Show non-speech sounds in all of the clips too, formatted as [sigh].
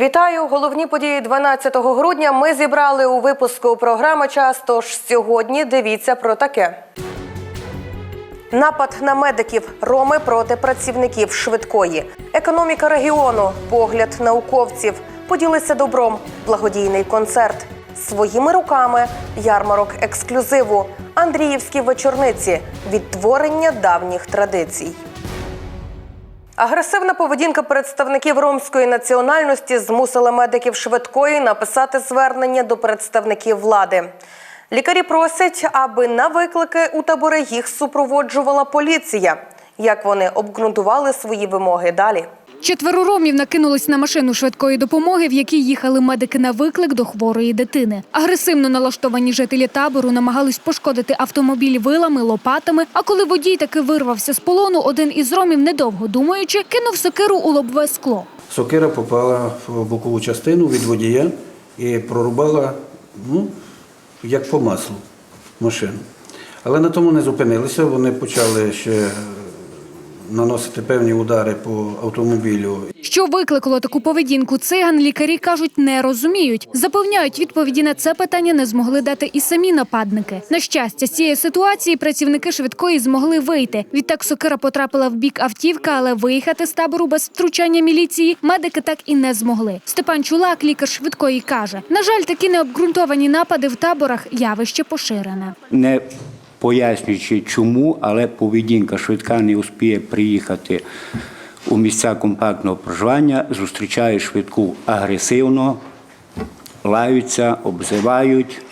Вітаю! Головні події 12 грудня ми зібрали у випуску програми час. Тож сьогодні дивіться про таке. Напад на медиків Роми проти працівників швидкої. Економіка регіону, погляд науковців. Поділися добром. Благодійний концерт. Своїми руками ярмарок ексклюзиву. Андріївські вечорниці. Відтворення давніх традицій. Агресивна поведінка представників ромської національності змусила медиків швидкої написати звернення до представників влади. Лікарі просять, аби на виклики у табори їх супроводжувала поліція. Як вони обґрунтували свої вимоги далі? Четверо ромів накинулись на машину швидкої допомоги, в якій їхали медики на виклик до хворої дитини. Агресивно налаштовані жителі табору намагались пошкодити автомобіль вилами, лопатами. А коли водій таки вирвався з полону, один із ромів, недовго думаючи, кинув сокиру у лобове скло. Сокира попала в бокову частину від водія і прорубала, ну, як по маслу, машину. Але на тому не зупинилися, вони почали ще наносити певні удари по автомобілю. Що викликало таку поведінку циган, лікарі кажуть, не розуміють. Запевняють, відповіді на це питання не змогли дати і самі нападники. На щастя, з цієї ситуації працівники швидкої змогли вийти. Відтак сокира потрапила в бік автівка, але виїхати з табору без втручання міліції медики так і не змогли. Степан Чулак, лікар швидкої, каже: на жаль, такі необґрунтовані напади в таборах явище поширене. не пояснюючи чому, але поведінка швидка не успіє приїхати у місця компактного проживання, зустрічає швидку агресивно, лаються, обзивають.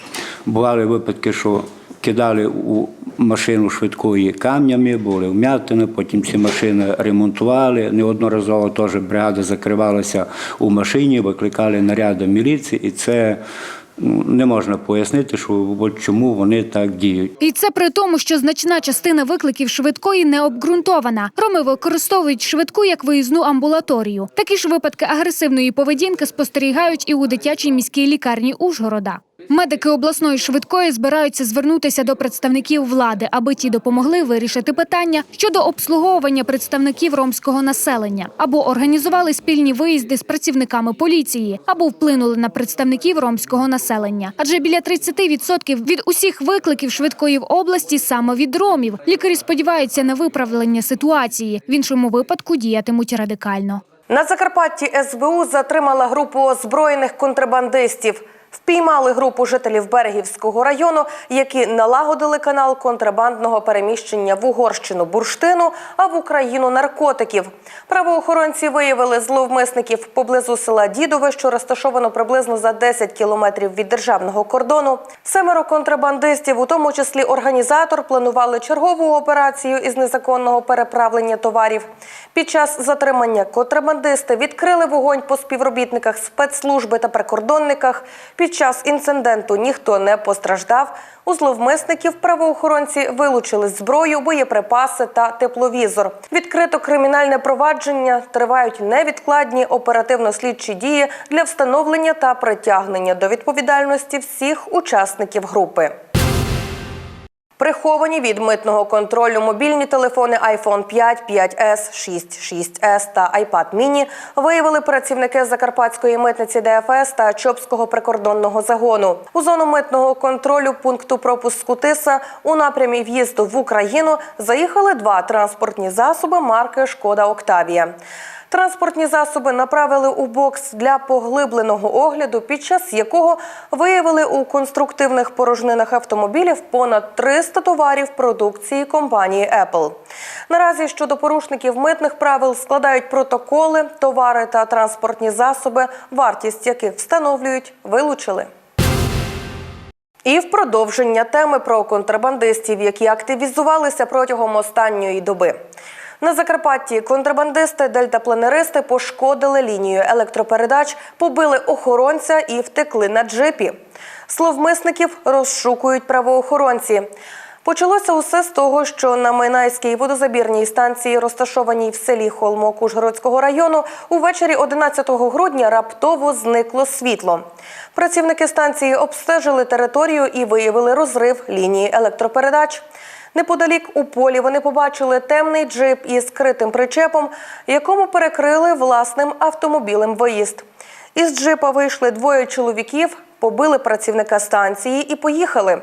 Бували випадки, що кидали у машину швидкої камнями, були вм'ятини, потім ці машини ремонтували. Неодноразово теж бригада закривалася у машині, викликали наряди міліції, і це не можна пояснити, що от чому вони так діють. І це при тому, що значна частина викликів швидкої не обґрунтована. Роми використовують швидку як виїзну амбулаторію. Такі ж випадки агресивної поведінки спостерігають і у дитячій міській лікарні Ужгорода. Медики обласної швидкої збираються звернутися до представників влади, аби ті допомогли вирішити питання щодо обслуговування представників ромського населення, або організували спільні виїзди з працівниками поліції, або вплинули на представників ромського населення. Адже біля 30% від усіх викликів швидкої в області саме від ромів. Лікарі сподіваються на виправлення ситуації. В іншому випадку діятимуть радикально. На Закарпатті СБУ затримала групу озброєних контрабандистів. Впіймали групу жителів Берегівського району, які налагодили канал контрабандного переміщення в Угорщину бурштину, а в Україну наркотиків. Правоохоронці виявили зловмисників поблизу села Дідове, що розташовано приблизно за 10 кілометрів від державного кордону. Семеро контрабандистів, у тому числі організатор, планували чергову операцію із незаконного переправлення товарів. Під час затримання контрабандисти відкрили вогонь по співробітниках спецслужби та прикордонниках. Під час інциденту ніхто не постраждав. У зловмисників правоохоронці вилучили зброю, боєприпаси та тепловізор. Відкрито кримінальне провадження тривають невідкладні оперативно-слідчі дії для встановлення та притягнення до відповідальності всіх учасників групи. Приховані від митного контролю мобільні телефони iPhone 5, 5S, 6, 6S та iPad mini виявили працівники Закарпатської митниці ДФС та Чопського прикордонного загону. У зону митного контролю пункту пропуску Тиса у напрямі в'їзду в Україну заїхали два транспортні засоби марки Шкода Октавія. Транспортні засоби направили у бокс для поглибленого огляду, під час якого виявили у конструктивних порожнинах автомобілів понад 300 товарів продукції компанії Apple. Наразі щодо порушників митних правил складають протоколи, товари та транспортні засоби, вартість яких встановлюють, вилучили. І в продовження теми про контрабандистів, які активізувалися протягом останньої доби. На Закарпатті контрабандисти дельтапланеристи пошкодили лінію електропередач, побили охоронця і втекли на джипі. Словмисників розшукують правоохоронці. Почалося усе з того, що на Минайській водозабірній станції, розташованій в селі Холмок Ужгородського району, увечері 11 грудня раптово зникло світло. Працівники станції обстежили територію і виявили розрив лінії електропередач. Неподалік у полі вони побачили темний джип із скритим причепом, якому перекрили власним автомобілем виїзд. Із джипа вийшли двоє чоловіків, побили працівника станції і поїхали.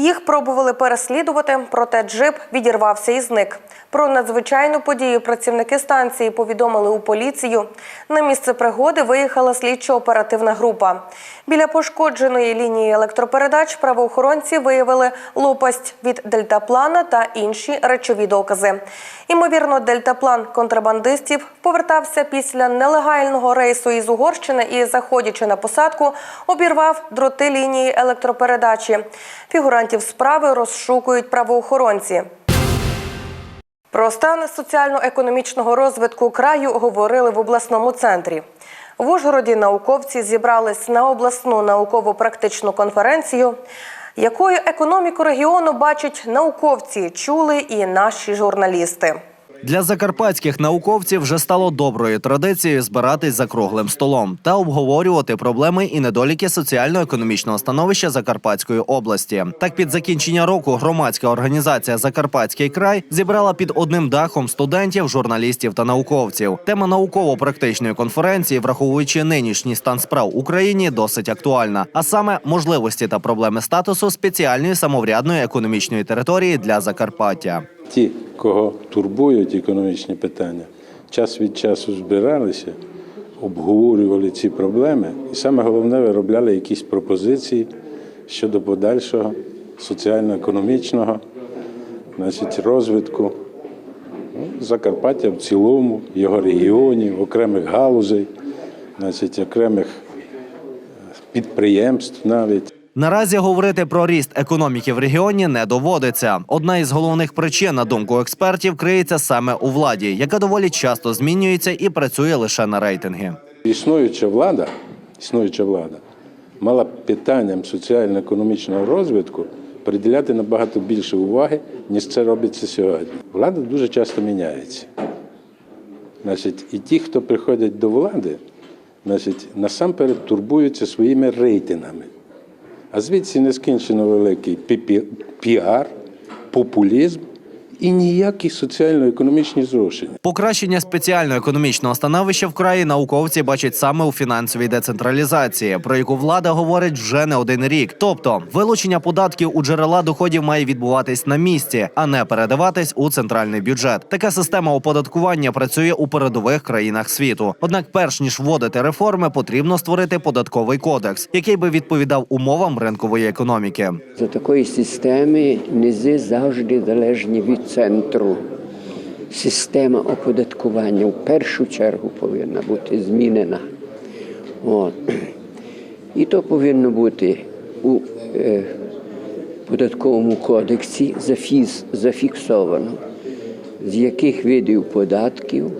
Їх пробували переслідувати, проте джип відірвався і зник. Про надзвичайну подію працівники станції повідомили у поліцію. На місце пригоди виїхала слідчо-оперативна група. Біля пошкодженої лінії електропередач правоохоронці виявили лопасть від дельтаплана та інші речові докази. Імовірно, дельтаплан контрабандистів повертався після нелегального рейсу із Угорщини і, заходячи на посадку, обірвав дроти лінії електропередачі. Фігурантів справи розшукують правоохоронці. Про стан соціально-економічного розвитку краю говорили в обласному центрі. В Ужгороді науковці зібрались на обласну науково-практичну конференцію. Якою економіку регіону бачать науковці, чули і наші журналісти. Для закарпатських науковців вже стало доброю традицією збиратись за круглим столом та обговорювати проблеми і недоліки соціально-економічного становища Закарпатської області. Так, під закінчення року громадська організація Закарпатський край зібрала під одним дахом студентів, журналістів та науковців. Тема науково-практичної конференції, враховуючи нинішній стан справ в Україні, досить актуальна, а саме можливості та проблеми статусу спеціальної самоврядної економічної території для Закарпаття. Ті, кого турбують економічні питання, час від часу збиралися, обговорювали ці проблеми і саме головне виробляли якісь пропозиції щодо подальшого соціально-економічного значить, розвитку ну, Закарпаття в цілому, його регіонів, окремих галузей, значить, окремих е, підприємств навіть. Наразі говорити про ріст економіки в регіоні не доводиться. Одна із головних причин, на думку експертів, криється саме у владі, яка доволі часто змінюється і працює лише на рейтинги. Існуюча влада, існуюча влада мала питанням соціально-економічного розвитку приділяти набагато більше уваги, ніж це робиться сьогодні. Влада дуже часто міняється. Значить, і ті, хто приходять до влади, значить, насамперед турбуються своїми рейтингами. А звідси нескінчено великий пі- піар, популізм і ніякі соціально-економічні зрушення. Покращення спеціально-економічного становища в краї науковці бачать саме у фінансовій децентралізації, про яку влада говорить вже не один рік. Тобто, вилучення податків у джерела доходів має відбуватись на місці, а не передаватись у центральний бюджет. Така система оподаткування працює у передових країнах світу. Однак, перш ніж вводити реформи, потрібно створити податковий кодекс, який би відповідав умовам ринкової економіки. За такої системи низи завжди залежні від центру. Система оподаткування в першу чергу повинна бути змінена. От. І то повинно бути у е, податковому кодексі зафіз, зафіксовано, з яких видів податків,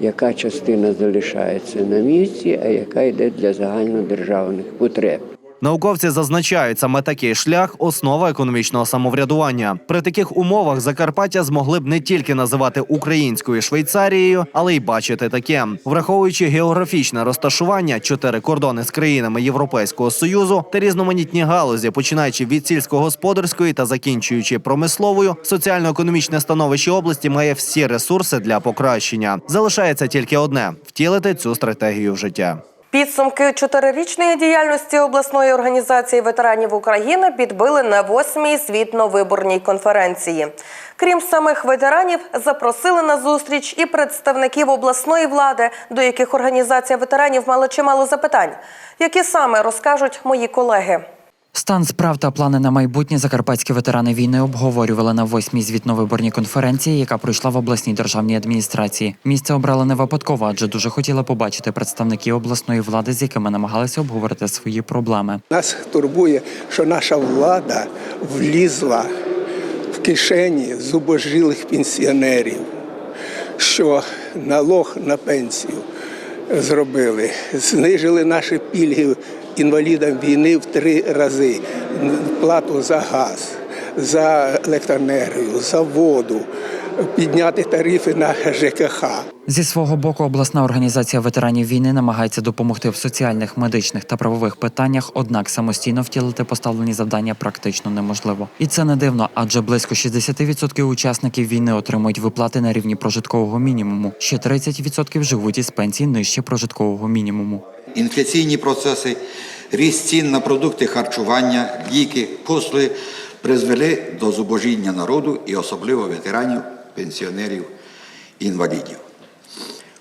яка частина залишається на місці, а яка йде для загальнодержавних потреб. Науковці зазначають, саме такий шлях основа економічного самоврядування. При таких умовах Закарпаття змогли б не тільки називати українською Швейцарією, але й бачити таке, враховуючи географічне розташування, чотири кордони з країнами Європейського союзу та різноманітні галузі, починаючи від сільськогосподарської та закінчуючи промисловою, соціально-економічне становище області має всі ресурси для покращення. Залишається тільки одне втілити цю стратегію в життя. Підсумки чотирирічної діяльності обласної організації ветеранів України підбили на восьмій звітно-виборній конференції. Крім самих ветеранів, запросили на зустріч і представників обласної влади, до яких організація ветеранів мала чимало запитань. Які саме розкажуть мої колеги. Стан справ та плани на майбутнє закарпатські ветерани війни обговорювали на восьмій звітно-виборній конференції, яка пройшла в обласній державній адміністрації. Місце обрали не випадково, адже дуже хотіли побачити представників обласної влади, з якими намагалися обговорити свої проблеми. Нас турбує, що наша влада влізла в кишені зубожилих пенсіонерів, що налог на пенсію зробили, знижили наші пільги інвалідам війни в три рази, плату за газ, за електроенергію, за воду, підняти тарифи на ЖКХ. Зі свого боку, обласна організація ветеранів війни намагається допомогти в соціальних, медичних та правових питаннях, однак самостійно втілити поставлені завдання практично неможливо. І це не дивно, адже близько 60% учасників війни отримують виплати на рівні прожиткового мінімуму. Ще 30% живуть із пенсій нижче прожиткового мінімуму. Інфляційні процеси, ріст цін на продукти харчування, ліки, послуги призвели до зубожіння народу і особливо ветеранів, пенсіонерів, інвалідів.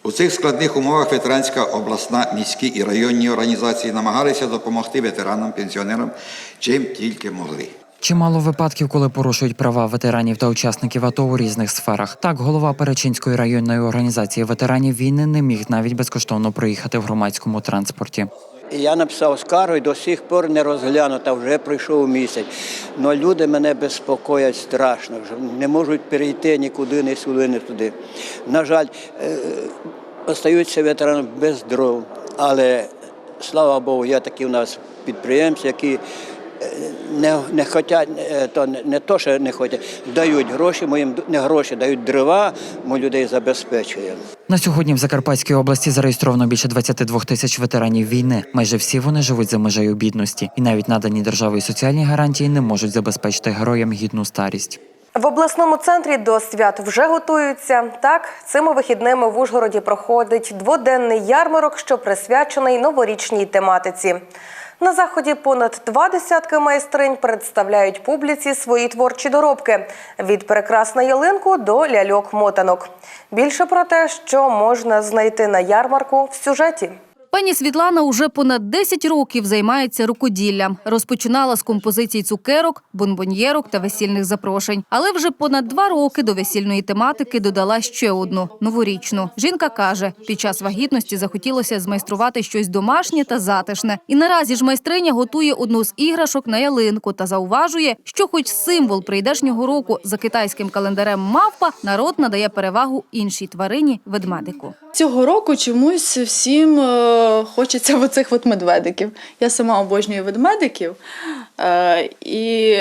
У цих складних умовах ветеранська обласна, міські і районні організації намагалися допомогти ветеранам, пенсіонерам чим тільки могли. Чимало випадків, коли порушують права ветеранів та учасників АТО у різних сферах. Так, голова Перечинської районної організації ветеранів війни не міг навіть безкоштовно проїхати в громадському транспорті. Я написав скаргу і до сих пор не розглянута, вже пройшов місяць. Но люди мене безпокоять страшно, не можуть перейти нікуди, ні сюди, ні туди. На жаль, е, остаються ветерани без дров, але слава Богу, є такі у нас підприємці, які не, не хотять, е, то не, не то, що не хочуть, дають гроші, ми їм не гроші, дають дрова, ми людей забезпечуємо. На сьогодні в Закарпатській області зареєстровано більше 22 тисяч ветеранів війни. Майже всі вони живуть за межею бідності, і навіть надані державою соціальні гарантії не можуть забезпечити героям гідну старість. В обласному центрі до свят вже готуються. Так, цими вихідними в Ужгороді проходить дводенний ярмарок, що присвячений новорічній тематиці. На заході понад два десятки майстринь представляють публіці свої творчі доробки від прекрасна ялинку до ляльок-мотанок. Більше про те, що можна знайти на ярмарку в сюжеті. Пані Світлана уже понад 10 років займається рукоділлям. Розпочинала з композицій цукерок, бонбоньєрок та весільних запрошень. Але вже понад два роки до весільної тематики додала ще одну новорічну. Жінка каже, під час вагітності захотілося змайструвати щось домашнє та затишне. І наразі ж майстриня готує одну з іграшок на ялинку та зауважує, що, хоч символ прийдешнього року за китайським календарем мавпа, народ надає перевагу іншій тварині ведмедику. Цього року чомусь всім е, хочеться оцих от медведиків. Я сама обожнюю ведмедиків. Е, і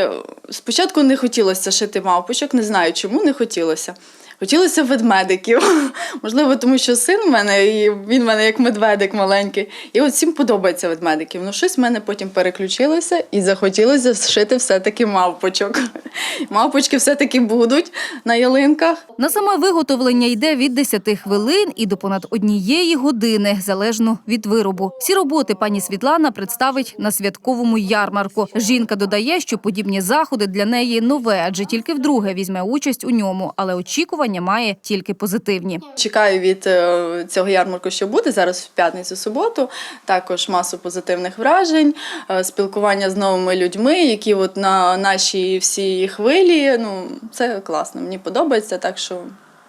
спочатку не хотілося шити мавпочок, не знаю чому не хотілося. Хотілося ведмедиків. [laughs] Можливо, тому що син в мене, і він в мене як медведик маленький. І от всім подобається ведмедиків. Ну, щось в мене потім переключилося і захотілося зшити все-таки мавпочок. [laughs] Мавпочки все-таки будуть на ялинках. На саме виготовлення йде від 10 хвилин і до понад однієї години, залежно від виробу. Всі роботи пані Світлана представить на святковому ярмарку. Жінка додає, що подібні заходи для неї нове, адже тільки вдруге візьме участь у ньому, але очікування має тільки позитивні. Чекаю від е, цього ярмарку, що буде зараз в п'ятницю, суботу. Також масу позитивних вражень, е, спілкування з новими людьми, які от на нашій всій хвилі. Ну це класно. Мені подобається. Так що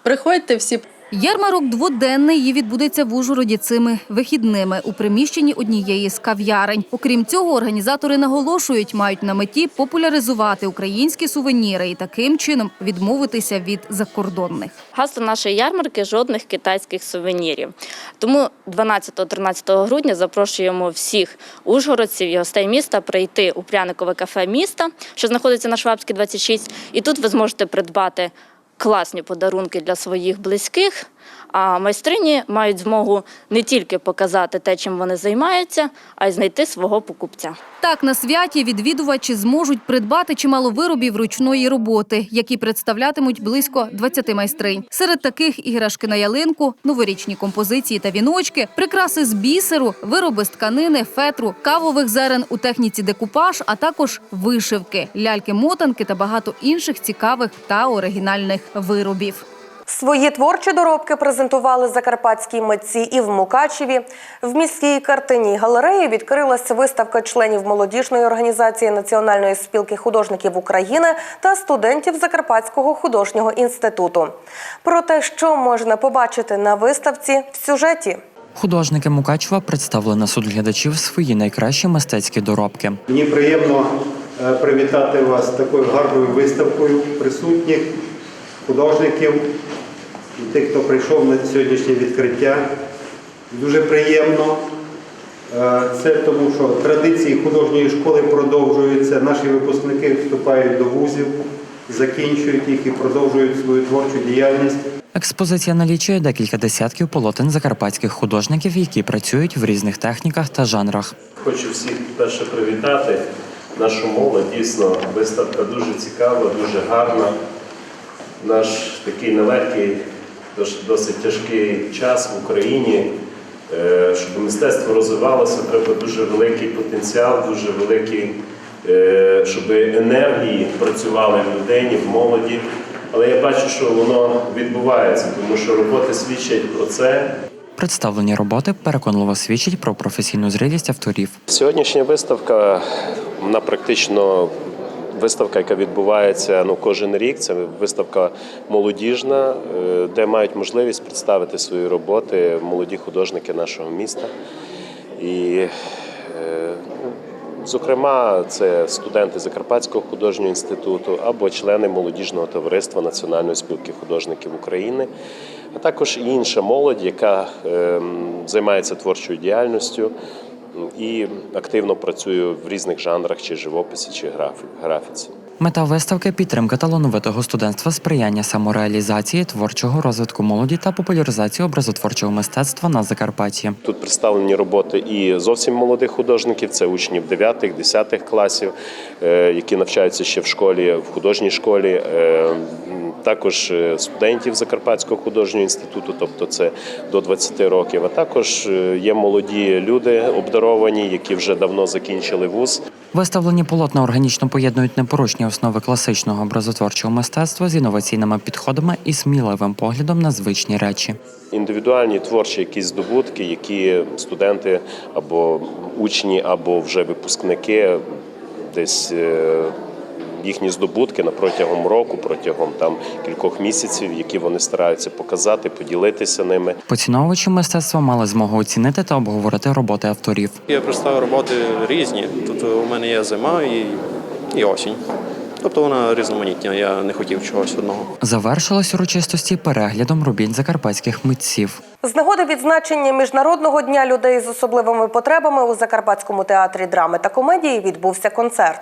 приходьте всі. Ярмарок дводенний і відбудеться в Ужгороді цими вихідними у приміщенні однієї з кав'ярень. Окрім цього, організатори наголошують, мають на меті популяризувати українські сувеніри і таким чином відмовитися від закордонних. Гасло нашої ярмарки жодних китайських сувенірів. Тому 12-13 грудня запрошуємо всіх ужгородців і гостей міста прийти у пряникове кафе міста, що знаходиться на Швабській 26. І тут ви зможете придбати класні подарунки для своїх близьких. А майстрині мають змогу не тільки показати те, чим вони займаються, а й знайти свого покупця. Так, на святі відвідувачі зможуть придбати чимало виробів ручної роботи, які представлятимуть близько 20 майстринь. Серед таких іграшки на ялинку, новорічні композиції та віночки, прикраси з бісеру, вироби з тканини, фетру, кавових зерен у техніці декупаж, а також вишивки, ляльки-мотанки та багато інших цікавих та оригінальних виробів. Свої творчі доробки презентували закарпатські митці і в Мукачеві. В міській картинній галереї відкрилася виставка членів молодіжної організації Національної спілки художників України та студентів Закарпатського художнього інституту. Про те, що можна побачити на виставці в сюжеті. Художники Мукачева представили на суд глядачів свої найкращі мистецькі доробки. Мені приємно е, привітати вас такою гарною виставкою присутніх художників тих, хто прийшов на сьогоднішнє відкриття. Дуже приємно. Е, Це тому, що традиції художньої школи продовжуються. Наші випускники вступають до вузів, закінчують їх і продовжують свою творчу діяльність. Експозиція налічує декілька десятків полотен закарпатських художників, які працюють в різних техніках та жанрах. Хочу всіх перше привітати. Нашу молодь дійсно виставка дуже цікава, дуже гарна. Наш такий нелегкий, досить тяжкий час в Україні. Е, Щоб мистецтво розвивалося, треба дуже великий потенціал, дуже великий, е, щоб енергії працювали в людині, в молоді. Але я бачу, що воно відбувається, тому що роботи свідчать про це. Представлені роботи переконливо свідчать про професійну зрілість авторів. Сьогоднішня виставка, вона практично виставка, яка відбувається ну, кожен рік. Це виставка молодіжна, е, де мають можливість представити свої роботи молоді художники нашого міста. І, е, зокрема, це студенти Закарпатського художнього інституту або члени молодіжного товариства Національної спілки художників України, а також інша молодь, яка ем, займається творчою діяльністю і активно працює в різних жанрах, чи живописі, чи графі- графіці. Мета виставки підтримка талановитого студентства, сприяння самореалізації, творчого розвитку молоді та популяризації образотворчого мистецтва на Закарпатті. Тут представлені роботи і зовсім молодих художників, це учнів 9-10 класів, е, які навчаються ще в школі, в художній школі. Е, Також е, студентів Закарпатського художнього інституту, тобто це до 20 років. А також е, є молоді люди обдаровані, які вже давно закінчили вуз. Виставлені полотна органічно поєднують непорушні основи класичного образотворчого мистецтва з інноваційними підходами і сміливим поглядом на звичні речі. індивідуальні творчі якісь здобутки, які студенти або учні, або вже випускники десь. Їхні здобутки на протягом року, протягом там кількох місяців, які вони стараються показати, поділитися ними. Поціновувачі мистецтва мали змогу оцінити та обговорити роботи авторів. Я представив роботи різні. Тут у мене є зима і, і осінь. Тобто вона різноманітна, я не хотів чогось одного. Завершилось урочистості переглядом робіт закарпатських митців. З нагоди відзначення Міжнародного дня людей з особливими потребами у Закарпатському театрі драми та комедії відбувся концерт.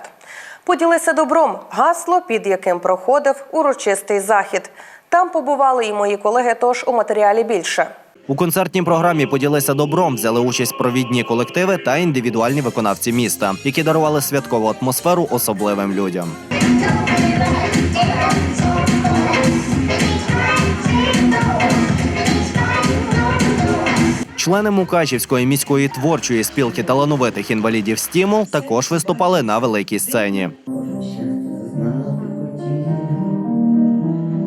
Поділися добром гасло, під яким проходив урочистий захід. Там побували і мої колеги, тож у матеріалі більше. У концертній програмі поділися добром, взяли участь провідні колективи та індивідуальні виконавці міста, які дарували святкову атмосферу особливим людям. Члени Мукачівської міської творчої спілки талановитих інвалідів Стімул також виступали на великій сцені.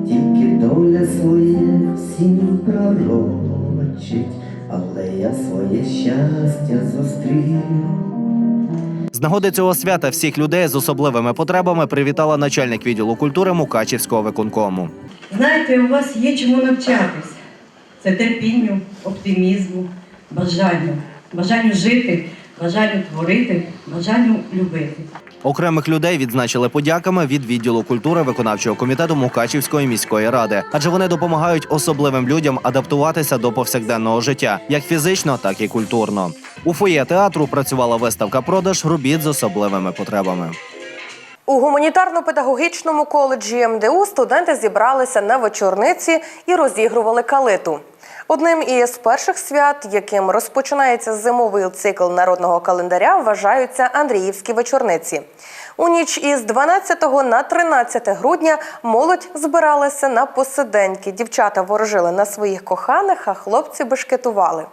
Тільки доля своє всім пророчить, але я своє щастя зустрів. З нагоди цього свята всіх людей з особливими потребами привітала начальник відділу культури Мукачівського виконкому. Знаєте, у вас є чому навчатись. Це терпінню, оптимізму, бажанню, бажанню жити, бажанню творити, бажанню любити. Окремих людей відзначили подяками від відділу культури виконавчого комітету Мукачівської міської ради, адже вони допомагають особливим людям адаптуватися до повсякденного життя, як фізично, так і культурно. У фоє театру працювала виставка продаж робіт з особливими потребами. У гуманітарно-педагогічному коледжі МДУ студенти зібралися на вечорниці і розігрували калиту. Одним із перших свят, яким розпочинається зимовий цикл народного календаря, вважаються Андріївські вечорниці. У ніч із 12 на 13 грудня молодь збиралася на посиденьки. Дівчата ворожили на своїх коханих, а хлопці бешкетували.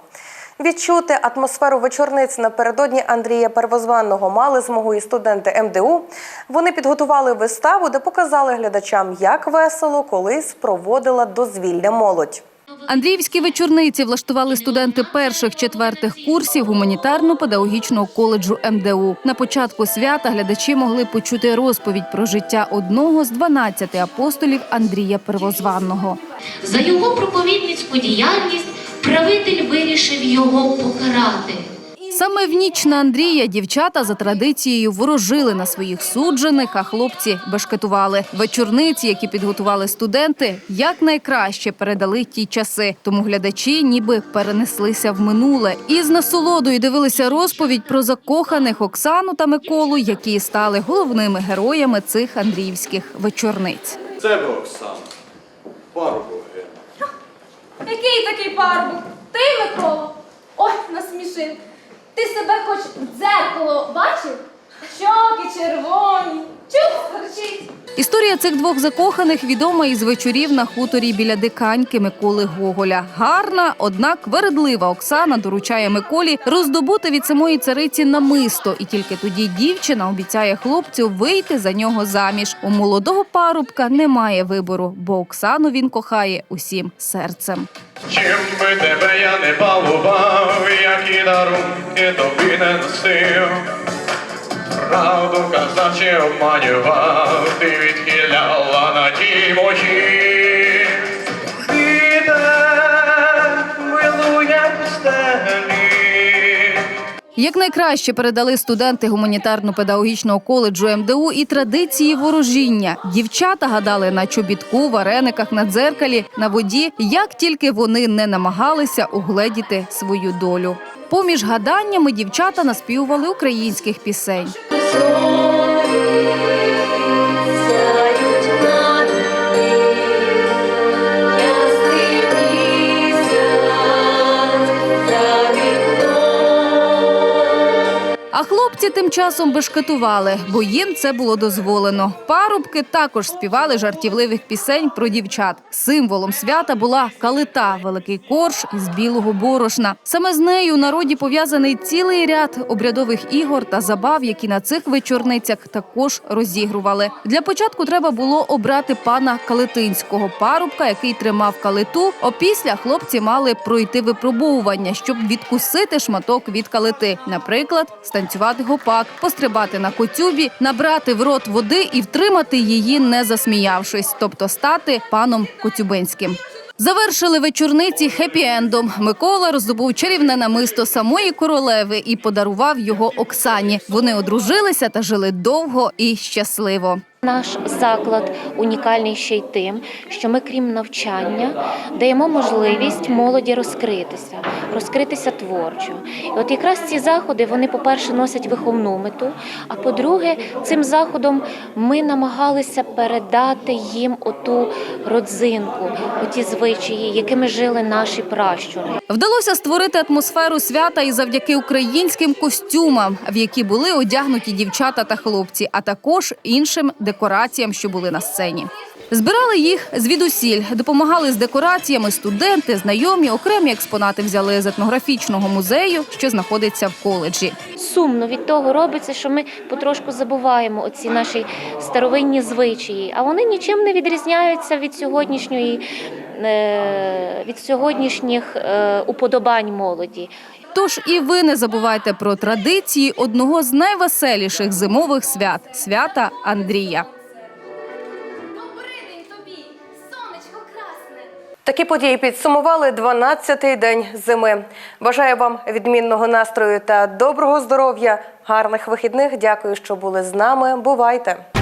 Відчути атмосферу вечорниць напередодні Андрія Первозванного мали змогу і студенти МДУ. Вони підготували виставу, де показали глядачам, як весело колись проводила дозвілля молодь. Андріївські вечорниці влаштували студенти перших-четвертих курсів гуманітарно-педагогічного коледжу МДУ. На початку свята глядачі могли почути розповідь про життя одного з 12 апостолів Андрія Первозванного. За його проповідницьку діяльність правитель вирішив його покарати. Саме в ніч на Андрія дівчата за традицією ворожили на своїх суджених, а хлопці бешкетували. Вечорниці, які підготували студенти, якнайкраще передали ті часи. Тому глядачі ніби перенеслися в минуле і з насолодою дивилися розповідь про закоханих Оксану та Миколу, які стали головними героями цих андріївських вечорниць. Тебе, Оксана. Парубок. Який такий парубок? Ти, Микола? Ой, насмішив. Ти себе хоч в дзеркало бачив? Щоки червоні. Історія цих двох закоханих відома із вечорів на хуторі біля диканьки Миколи Гоголя. Гарна, однак вередлива Оксана доручає Миколі роздобути від самої цариці намисто, і тільки тоді дівчина обіцяє хлопцю вийти за нього заміж. У молодого парубка немає вибору, бо Оксану він кохає усім серцем. Чим би тебе я не балував, які дарунки тобі не носив. Правду казав чи обманював, ти відхиляла на ті мої. Як найкраще передали студенти гуманітарно-педагогічного коледжу МДУ і традиції ворожіння. Дівчата гадали на чобітку, варениках, на дзеркалі, на воді, як тільки вони не намагалися угледіти свою долю. Поміж гаданнями дівчата наспівували українських пісень. А хлопці тим часом бешкетували, бо їм це було дозволено. Парубки також співали жартівливих пісень про дівчат. Символом свята була калита, великий корж із білого борошна. Саме з нею у народі пов'язаний цілий ряд обрядових ігор та забав, які на цих вечорницях також розігрували. Для початку треба було обрати пана Калитинського парубка, який тримав калиту. Опісля хлопці мали пройти випробовування, щоб відкусити шматок від калити. Наприклад, станцювати гопак, пострибати на коцюбі, набрати в рот води і втримати її, не засміявшись, тобто стати паном Коцюбинським. Завершили вечорниці хеппі-ендом. Микола роздобув чарівне намисто самої королеви і подарував його Оксані. Вони одружилися та жили довго і щасливо. Наш заклад унікальний ще й тим, що ми, крім навчання, даємо можливість молоді розкритися, розкритися творчо. І от якраз ці заходи, вони, по-перше, носять виховну мету, а по-друге, цим заходом ми намагалися передати їм оту родзинку, оті звичаї, якими жили наші пращури. Вдалося створити атмосферу свята і завдяки українським костюмам, в які були одягнуті дівчата та хлопці, а також іншим декораціям, що були на сцені. Збирали їх звідусіль, допомагали з декораціями студенти, знайомі, окремі експонати взяли з етнографічного музею, що знаходиться в коледжі. Сумно від того робиться, що ми потрошку забуваємо оці наші старовинні звичаї, а вони нічим не відрізняються від сьогоднішньої е, від сьогоднішніх е, уподобань молоді. Тож і ви не забувайте про традиції одного з найвеселіших зимових свят свята Андрія. Такі події підсумували 12-й день зими. Бажаю вам відмінного настрою та доброго здоров'я, гарних вихідних. Дякую, що були з нами. Бувайте!